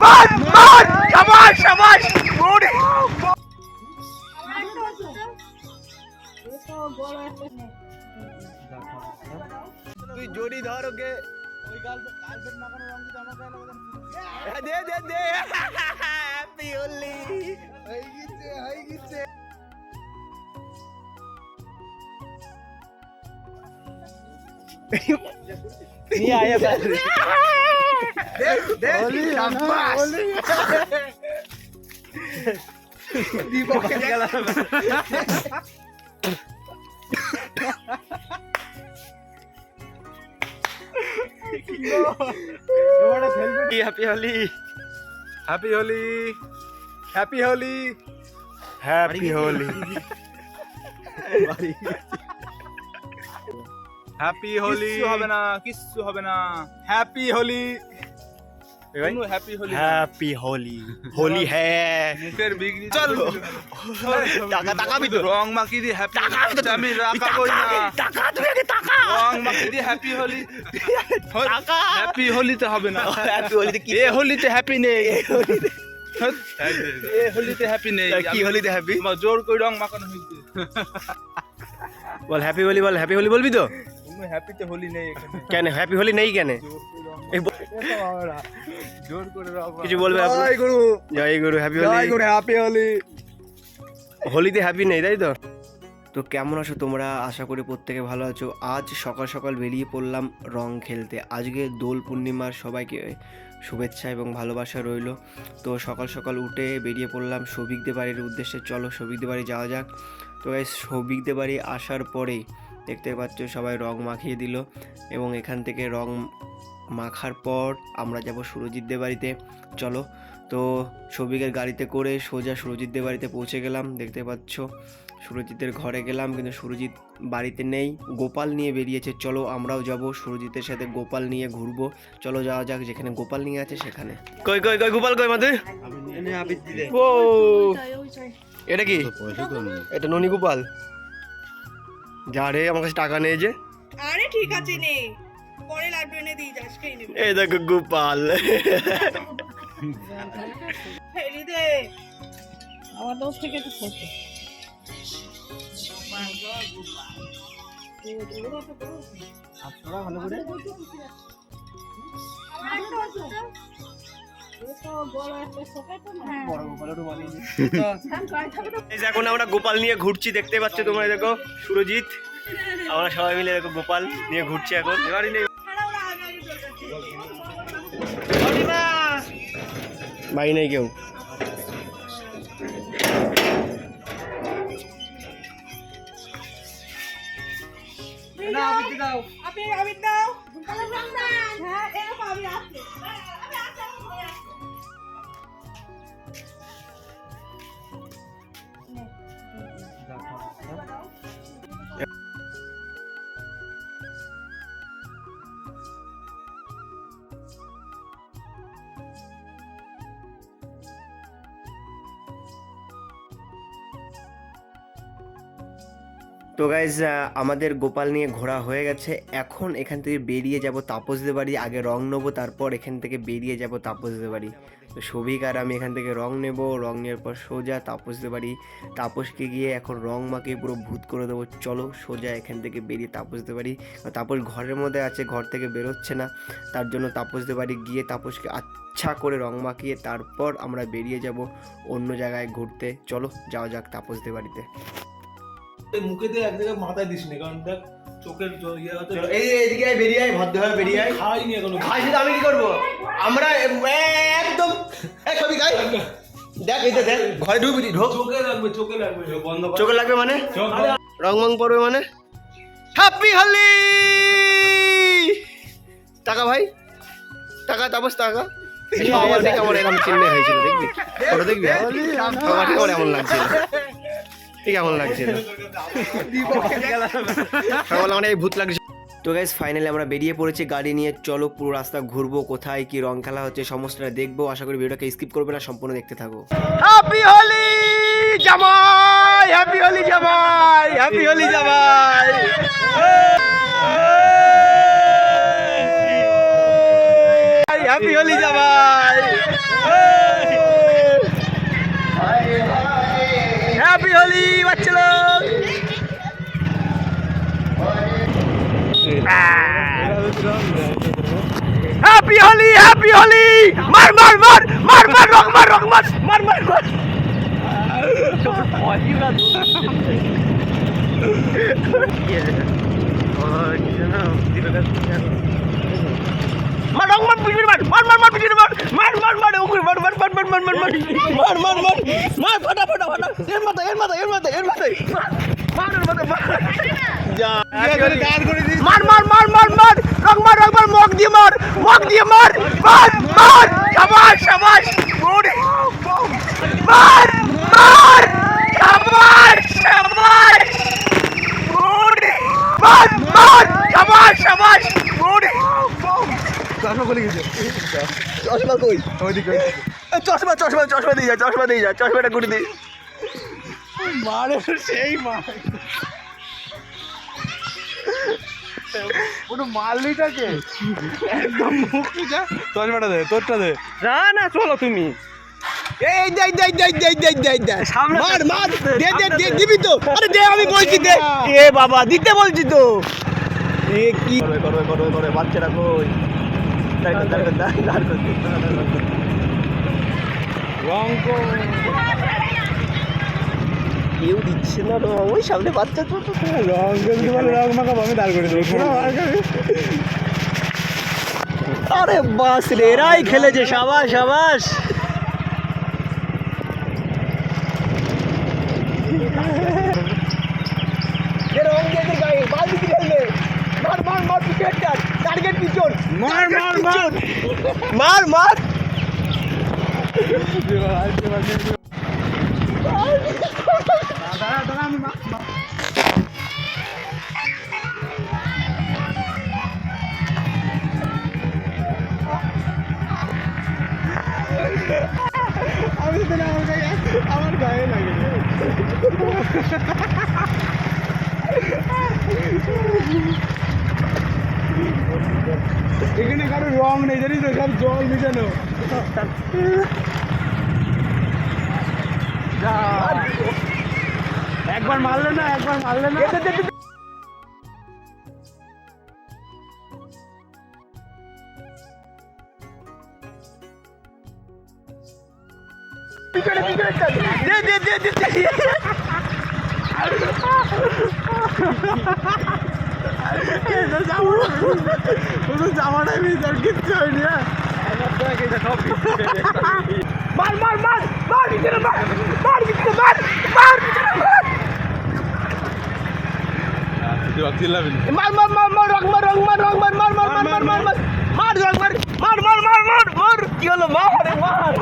মার মার শাবাশ শাবাশ ওরে তুই জড়ি ধর ওকে। ওই গার্লফ্রেন্ড গার্লফ্রেন্ড মাখানো রং দে দে দে। হ্যাপি হোলি হয়ে গেছে হয়ে গেছে। নিয়ে আয়া দে দে শাবাশ দীপকে গেল এবারে ফেলবে happy Holi happy Holi happy Holi happy Holi happy Holi কিচ্ছু হবে না কিচ্ছু হবে না হ্যাপি হোলি কোনো হ্যাপি হোলি হ্যাপি হোলি। হোলি হ্যাঁ। মুখের বিগড়ি চল। টাকা টাকাবি তো রং মাখি দি হ্যাপি টাকা তো আমি রাখা কই না। টাকা তুমি আগে টাকা। রং মাখি দি হ্যাপি হোলি। টাকা। হ্যাপি হোলিতে হবে না। হ্যাপি হোলিতে কি এ হোলিতে হ্যাপি নেই। এ হোলিতে হ্যাপি নেই। কি হোলিতে হ্যাপি আমার জোর করে রং মাখানো হয়েছে। বল হ্যাপি হোলি বল হ্যাপি হোলি বলবি তো? কোনো হ্যাপিতে হোলি নেই এখানে কেন হ্যাপি হোলি নেই কেন এই ব-। জোর করে কিছু বলবে আপনি? জয় গুরু জয় গুরু হ্যাপি জয় হোলি গুরু হ্যাপি হোলি হোলিতে হ্যাপি নেই তাই তো? তো কেমন আছো তোমরা? আশা করি প্রত্যেকে ভালো আছো। আজ সকাল সকাল বেরিয়ে পড়লাম রং খেলতে। আজকে দোল পূর্ণিমার সবাইকে শুভেচ্ছা এবং ভালোবাসা রইল। তো সকাল সকাল উঠে বেরিয়ে পড়লাম সৌভিকদে বাড়ির উদ্দেশ্যে। চলো সৌভিকদে বাড়ি যাওয়া যাক। তো এই সৌভিকদে বাড়ি আসার পরেই দেখতে পাচ্ছ সবাই রং মাখিয়ে দিল এবং এখান থেকে রং মাখার পর আমরা যাব সুরজিৎদের বাড়িতে চলো তো সৌভিকের গাড়িতে করে সোজা সুরজিৎদের বাড়িতে পৌঁছে গেলাম দেখতে পাচ্ছ সুরজিতের ঘরে গেলাম কিন্তু সুরজিৎ বাড়িতে নেই গোপাল নিয়ে বেরিয়েছে চলো আমরাও যাব সুরজিতের সাথে গোপাল নিয়ে ঘুরবো চলো যাওয়া যাক যেখানে গোপাল নিয়ে আছে সেখানে কই কই কই গোপাল কই মাদের ও এটা কি এটা ননি গোপাল যা রে আমার কাছে টাকা নেই যে। আরে ঠিক আছে নে পরে লাড্ডু এনে দিয়ে যাস খেয়ে নেবে। এই দেখো গোপাল। ফেরি দে। আমার দোষ থেকে একটু ছোট এই যে এখন আমরা গোপাল নিয়ে ঘুরছি দেখতে পাচ্ছ তোমরা দেখো সুরজিৎ। আমরা সবাই মিলে দেখো গোপাল নিয়ে ঘুরছি এখন। এবারই নেই। ভাই নেই কেউ? তো গাইজ আমাদের গোপাল নিয়ে ঘোরা হয়ে গেছে। এখন এখান থেকে বেরিয়ে যাব তাপসদের বাড়ি। আগে রং নেব, তারপর এখান থেকে বেরিয়ে যাব তাপসদের বাড়ি। তো সবিক আর আমি এখান থেকে রং নেব। রং নেওয়ার পর সোজা তাপসদের বাড়ি। তাপসকে গিয়ে এখন রং মাখিয়ে পুরো ভূত করে দেবো। চলো সোজা এখান থেকে বেরিয়ে তাপসদের বাড়ি। তাপস ঘরের মধ্যে আছে, ঘর থেকে বেরোচ্ছে না। তার জন্য তাপসদের বাড়ি গিয়ে তাপসকে আচ্ছা করে রং মাখিয়ে তারপর আমরা বেরিয়ে যাব অন্য জায়গায় ঘুরতে। চলো যাওয়া যাক তাপসদের বাড়িতে। মুখে দিয়ে এক জায়গায় মাথায় দিস নি কারণ দেখ চোখের ইয়ে হচ্ছে এই এদিকে বেরিয়ে আয় ভদ্রভাবে বেরিয়ে আয়। খাইনি এখনও। খাইছি তো আমি কি করব? আমরা একদম এই ছবি গাই দেখ এই দেখ ঘরে ঢুকবি ঢোক। চোখে লাগবে চোখে লাগবে বন্ধ চোখে লাগবে মানে? রং মং পড়বে মানে? হ্যাপি হোলি! টাকা ভাই? টাকা তাপস টাকা? আমার দেখে আমার এরকম চিহ্ন হয়েছিল দেখবি? ফটো দেখবি? হ্যাঁ? আমার ঠিক এমন লাগছিল। ঠিক এমন লাগছিল? মানে এই ভূত লাগছে। তো গাইজ ফাইনালি আমরা বেরিয়ে পড়েছি গাড়ি নিয়ে চলো পুরো রাস্তা ঘুরবো কোথায় কি রং খেলা হচ্ছে সমস্তটা দেখব। আশা করি ভিডিওটাকে স্কিপ করবে না সম্পূর্ণ দেখতে থাকো। হ্যাপি হোলি জামাই! হ্যাপি হোলি জামাই! হ্যাপি হোলি জামাই! হ্যাপি হোলি জামাই! হ্যাপি হোলি বাচ্চা লোক হ্যাপি হোলি হ্যাপি হোলি মার মার মার মার মার রক মার রক মার মার মার মার মার রক মার পিছনে মার মার মার মার পিছনে মার মার মার মার মার মার মার মার মার মার মার মার মার মার মার ফাটা ফাটা ফাটা এর মাথা এর মাথা এর মাথা এর মাথা মার এর মাথা মার যা মার মার মার মার মার রক মার রক মার মগ দিয়ে মার মগ দিয়ে মার মার মার শাবাশ শাবাশ ওরে মার মার শাবাশ শাবাশ ওরে মার মার শাবাশ শাবাশ ওরে চশমা কই? এ, চশমা চশমা চশমা দিয়ে যা চশমা দিয়ে যা চশমাটা গুড়ি দি। মারে সেই মার কোনো মারলিটাকে? একদম মুখ যা চশমাটা দে তোরটা দে। না না চলো তুমি। এই দে দে দে দে দে দে দে সামনে মার মার দে দে দে দিবি তো। আরে দে আমি বলছি দে। এ বাবা দিতে বলছি তো। এ কি? করবে করবে করবে করবে বাচ্চারা কই? কেউ দিচ্ছে না রং ওই সামনে বাচ্চা তো রং রং মাখাবো আমি দাঁড় করে দেবো আরে বাস রে, এরাই খেলেছে, সাবাস সাবাস। মার মার মার আমি তো আমার গায়ে আমার গায়ে লাগে Thank you. এখানে কারও রং নেই জানিস তো সব জল মিশানো। একবার মারলে না একবার মারলে না। দে দে দে দে। শুধু জামাটাই ভিতর কিচ্ছু হয়নি হ্যাঁ মার মার মার মার পিছনে মার মার পিছনে মার মার পিছনে মার মার মার মার মার রং মার রং মার রং মার মার মার মার মার মার মার মার রং মার মার মার কি হলো মার মার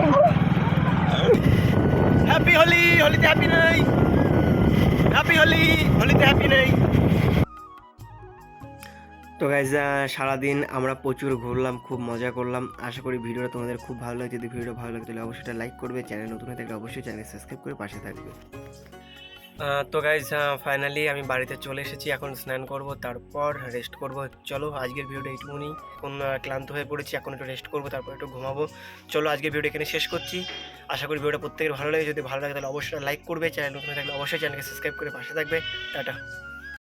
হ্যাপি হোলি হোলিতে হ্যাপি নেই হ্যাপি হোলি হোলিতে হ্যাপি নেই তো গাইজ সারাদিন আমরা প্রচুর ঘুরলাম খুব মজা করলাম। আশা করি ভিডিওটা তোমাদের খুব ভালো লাগে যদি ভিডিওটা ভালো লাগে তাহলে অবশ্যই লাইক করবে। চ্যানেল নতুন হয়ে থাকলে অবশ্যই চ্যানেল সাবস্ক্রাইব করে পাশে থাকবে। তো গাইজ ফাইনালি আমি বাড়িতে চলে এসেছি। এখন স্নান করব তারপর রেস্ট করব। চলো আজকের ভিডিওটা এইটুকুনি। আহ, ক্লান্ত হয়ে পড়েছি। এখন একটু রেস্ট করব তারপর একটু ঘুমাবো। চলো আজকের ভিডিও এখানে শেষ করছি। আশা করি ভিডিওটা প্রত্যেকের ভালো লাগে যদি ভালো লাগে তাহলে অবশ্যই লাইক করবে। চ্যানেল নতুন থাকলে অবশ্যই চ্যানেলকে সাবস্ক্রাইব করে পাশে থাকবে। টাটা।